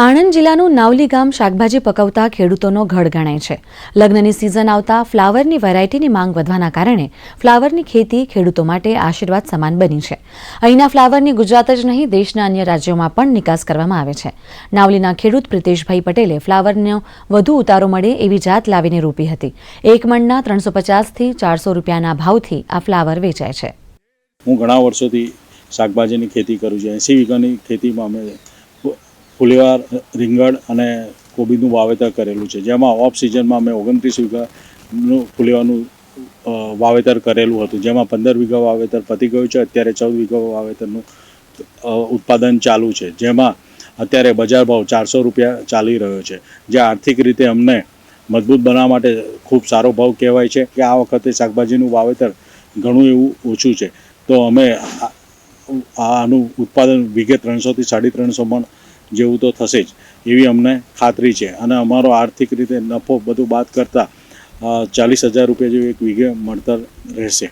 આણંદ જિલ્લાનું નાવલી ગામ શાકભાજી પકવતા ખેડૂતોનો ઘડ ગણાય છે. લગ્નની સિઝન આવતા ફ્લાવરની વેરાયટીની માંગ વધવાના કારણે ફ્લાવરની ખેતી ખેડૂતો માટે આશીર્વાદ સમાન બની છે. અહીંના ફ્લાવરની ગુજરાત જ નહીં, દેશના અન્ય રાજ્યોમાં પણ નિકાસ કરવામાં આવે છે. નાવલીના ખેડૂત પ્રિતેશભાઈ પટેલે ફ્લાવરનો વધુ ઉતારો મળે એવી જાત લાવીને રોપી હતી. એક મણના ત્રણસો પચાસથી ચારસો રૂપિયાના ભાવથી આ ફ્લાવર વેચાય છે. હું ઘણા વર્ષોથી શાકભાજીની ખેતી કરું છું. એંસી વીઘાની ખેતીમાં અમે ફુલેવાર, રીંગણ અને કોબીનું વાવેતર કરેલું છે. જેમાં ઓફ સિઝનમાં મેં ઓગણત્રીસ વીઘાનું ફુલેવાનું વાવેતર કરેલું હતું. જેમાં પંદર વીઘા વાવેતર પતી ગયું છે. અત્યારે ચૌદ વીઘા વાવેતરનું ઉત્પાદન ચાલુ છે. જેમાં અત્યારે બજાર ભાવ ચારસો રૂપિયા ચાલી રહ્યો છે. જે આર્થિક રીતે અમને મજબૂત બનાવવા માટે ખૂબ સારો ભાવ કહેવાય છે કે આ વખતે શાકભાજીનું વાવેતર ઘણું એવું ઓછું છે. તો અમે આનું ઉત્પાદન વીઘે ત્રણસોથી સાડી ત્રણસો મણ જેવું તો થશે જ. એવી અમને ખાતરી છે. અને અમારો આર્થિક રીતે નફો બધું બાદ કરતાં ચાલીસ હજાર રૂપિયા જેવું એક વીઘે મળતર રહેશે.